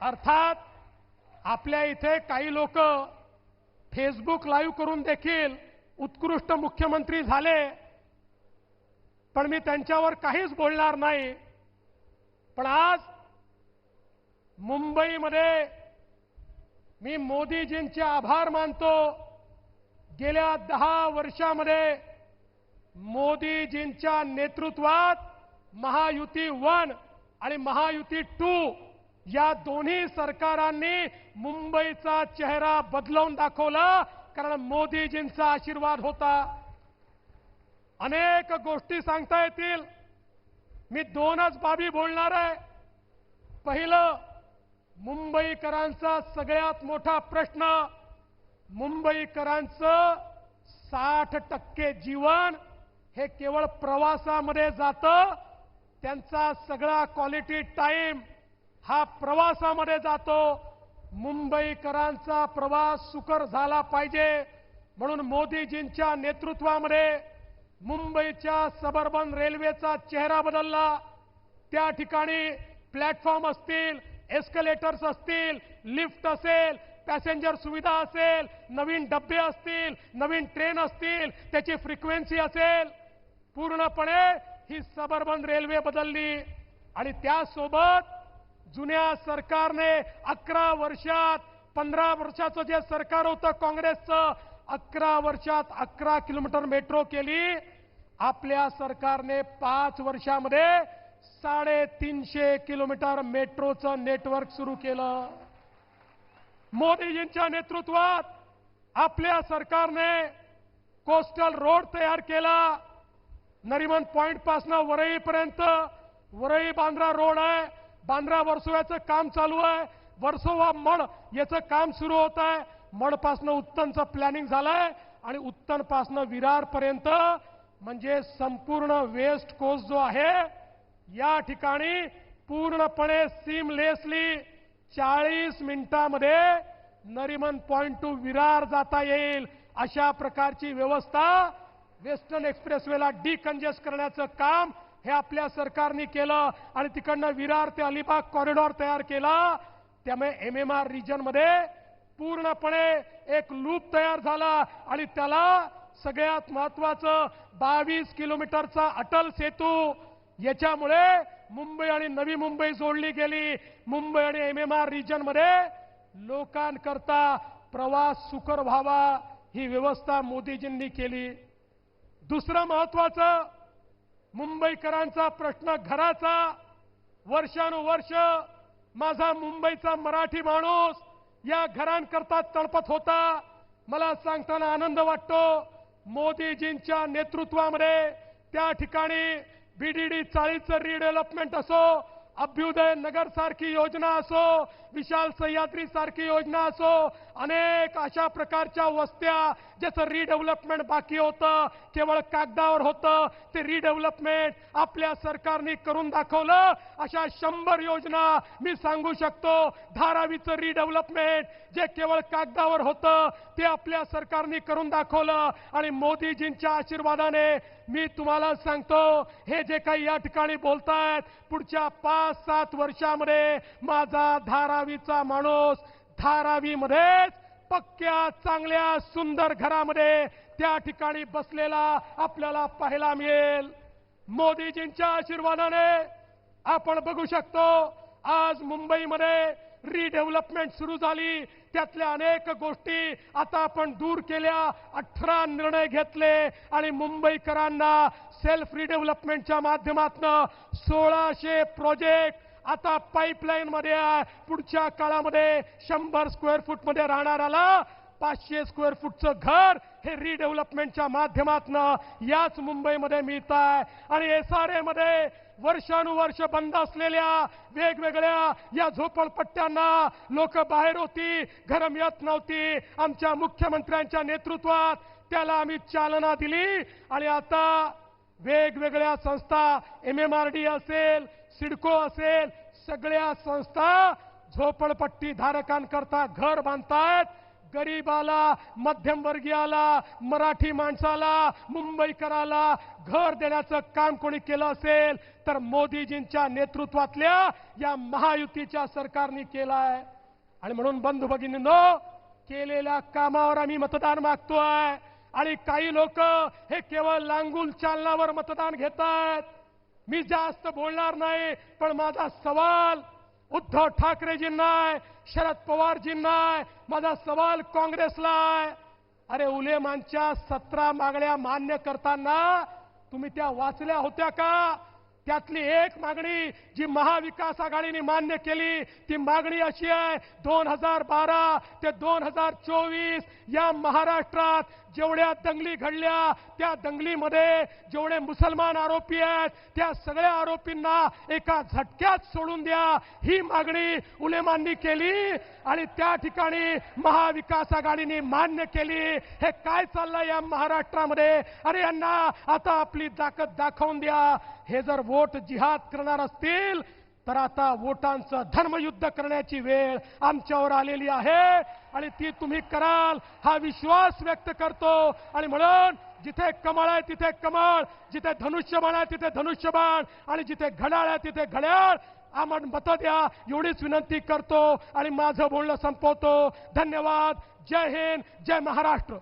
अर्थात आपल्या इथे काही लोक फेसबुक लाईव्ह करून देखील उत्कृष्ट मुख्यमंत्री झाले. पण मी त्यांच्यावर काहीच बोलणार नाही. पण आज मुंबईमध्ये मी मोदीजींचे आभार मानतो. गेल्या दहा वर्षामध्ये मोदीजींच्या नेतृत्वात महायुती वन आणि महायुती टू या दोन्ही सरकारांनी मुंबईचा चेहरा बदलवून दाखवला कारण मोदीजींचा आशीर्वाद होता. अनेक गोष्टी सांगता येतील. मी दोनच बाबी बोलणार आहे. पहिलं मुंबईकरांचा सगळ्यात मोठा प्रश्न मुंबईकरांचं साठ टक्के जीवन हे केवळ प्रवासामध्ये जातं त्यांचा सगळा क्वालिटी टाईम हा प्रवासामध्ये जातो. मुंबईकरांचा प्रवास सुकर झाला पाहिजे. म्हणून मोदीजींच्या नेतृत्वामध्ये मुंबईच्या सबर्बन रेल्वेचा चेहरा बदलला. त्या ठिकाणी प्लॅटफॉर्म असतील एस्कलेटर्स असतील लिफ्ट असेल पॅसेंजर सुविधा असेल नवीन डबे असतील नवीन ट्रेन असतील त्याची फ्रिक्वेन्सी असेल. पूर्णपणे ही सबर्बन रेल्वे बदलली. आणि त्यासोबत जुन्या सरकारने अकरा वर्षात पंधरा वर्षाचं जे सरकार होतं काँग्रेसचं अकरा वर्षात अकरा किलोमीटर मेट्रो केली. आपल्या सरकारने पाच वर्षामध्ये साडेतीनशे किलोमीटर मेट्रोचं नेटवर्क सुरू केलं. मोदीजींच्या नेतृत्वात आपल्या सरकारने कोस्टल रोड तयार केला. नरिमन पॉइंट पासनं वरईपर्यंत वरई बांद्रा रोड आहे. बांद्रा वर्सोव्याचं काम चालू आहे. वर्सोवा मड याचं काम सुरू होत आहे. मडपासनं उत्तनचं प्लॅनिंग झालंय आणि उत्तनपासनं विरारपर्यंत. म्हणजे संपूर्ण वेस्ट कोस्ट जो आहे या ठिकाणी पूर्णपणे सीमलेसली चाळीस मिनिटामध्ये नरिमन पॉइंट टू विरार जाता येईल. अशा प्रकारची व्यवस्था वेस्टर्न एक्सप्रेसवेला डिकंजेस्ट करण्याचं काम हे आपल्या सरकारने केलं आणि तिकडनं विरार ते अलिबाग कॉरिडॉर तयार केला त्यामुळे एम एम आर रिजनमध्ये पूर्णपणे एक लूप तयार झाला आणि त्याला सगळ्यात महत्वाचं बावीस किलोमीटरचा अटल सेतू याच्यामुळे मुंबई आणि नवी मुंबई जोडली गेली. मुंबई आणि एम एम आर रिजनमध्ये लोकांकरता प्रवास सुकर व्हावा ही व्यवस्था मोदीजींनी केली. दुसरं महत्वाचं मुंबईकरांचा प्रश्न घराचा. वर्षानुवर्ष माझा मुंबईचा मराठी माणूस या घरांकरता तळपत होता. मला सांगताना आनंद वाटतो. मोदीजींच्या नेतृत्वामध्ये त्या ठिकाणी बीडीडी चाळीचं रिडेव्हलपमेंट असो अभ्युदय नगरसारखी योजना असो विशाल सह्याद्री सारखी योजना असो अनेक अशा प्रकारच्या वस्त्या ज्याचं रिडेव्हलपमेंट बाकी होतं केवळ कागदावर होतं ते रिडेव्हलपमेंट आपल्या सरकारने करून दाखवलं. अशा शंभर योजना मी सांगू शकतो धारावीचं रिडेव्हलपमेंट जे केवळ कागदावर होतं ते आपल्या सरकारने करून दाखवलं. आणि मोदीजींच्या आशीर्वादाने मी तुम्हाला सांगतो हे जे काही या ठिकाणी बोलतायत पुढच्या पाच सात वर्षामध्ये माझा धारा धारावीचा माणूस धारावीमध्येच पक्क्या चांगल्या सुंदर घरामध्ये त्या ठिकाणी बसलेला आपल्याला पाहायला मिळेल. मोदीजींच्या आशीर्वादाने आपण बघू शकतो आज मुंबईमध्ये रिडेव्हलपमेंट सुरू झाली. त्यातल्या अनेक गोष्टी आता आपण दूर केल्या अठरा निर्णय घेतले आणि मुंबईकरांना सेल्फ रिडेव्हलपमेंटच्या माध्यमातून सोळाशे प्रोजेक्ट आता पाईपलाईन मध्ये पुढच्या काळामध्ये शंभर स्क्वेअर फूटमध्ये राहणाऱ्याला पाचशे स्क्वेअर फूटचं घर हे रिडेव्हलपमेंटच्या माध्यमातनं याच मुंबईमध्ये मिळत आहे. आणि एस आर ए मध्ये वर्षानुवर्ष बंद असलेल्या वेगवेगळ्या या झोपडपट्ट्यांना लोक बाहेर होती घर मिळत नव्हती. आमच्या मुख्यमंत्र्यांच्या नेतृत्वात त्याला आम्ही चालना दिली. आणि आता वेगवेगळ्या संस्था एम एम आर डी असेल सिडको असेल सगळ्या संस्था झोपडपट्टी धारकांकरता घर बांधतायत. गरीबाला मध्यमवर्गीयाला मराठी माणसाला मुंबईकराला घर देण्याचं काम कोणी केलं असेल तर मोदीजींच्या नेतृत्वातल्या या महायुतीच्या सरकारने केलाय. आणि म्हणून बंधू भगिनींनो केलेल्या कामावर आम्ही मतदान मागतोय. आणि काही लोक हे केवळ लांगुल चालनावर मतदान घेतात मी जास्त बोलणार नाही पण माझा सवाल उद्धव ठाकरेजींना आहे शरद पवारजींना आहे माझा सवाल काँग्रेसला आहे. अरे उलेमांच्या सतरा मागण्या मान्य करताना तुम्ही त्या वाचल्या होत्या का? त्यातली एक मागणी जी महाविकास आघाडीने मान्य केली ती मागणी अशी आहे दोन हजार बारा ते दोन हजार चोवीस या महाराष्ट्रात जेवढ्या दंगली घडल्या त्या दंगलीमध्ये जेवढे मुसलमान आरोपी आहेत त्या सगळ्या आरोपींना एका झटक्यात सोडून द्या. ही मागणी उलेमांनी केली आणि त्या ठिकाणी महाविकास आघाडीने मान्य केली. हे काय चाललंय या महाराष्ट्रामध्ये? अरे यांना आता आपली ताकद दाखवून द्या. हे जर वोट जिहाद करणार असतील तर आता वोटांचं धर्मयुद्ध करण्याची वेळ आमच्यावर आलेली आहे. आणि ती तुम्ही कराल हा विश्वास व्यक्त करतो. आणि म्हणून जिथे कमळ आहे तिथे कमळ. जिथे धनुष्यबाण आहे तिथे धनुष्यबाण. आणि जिथे घड्याळ आहे तिथे घड्याळ. आम्हाला मतं द्या एवढीच विनंती करतो. आणि माझं बोलणं संपवतो. धन्यवाद. जय हिंद. जय महाराष्ट्र.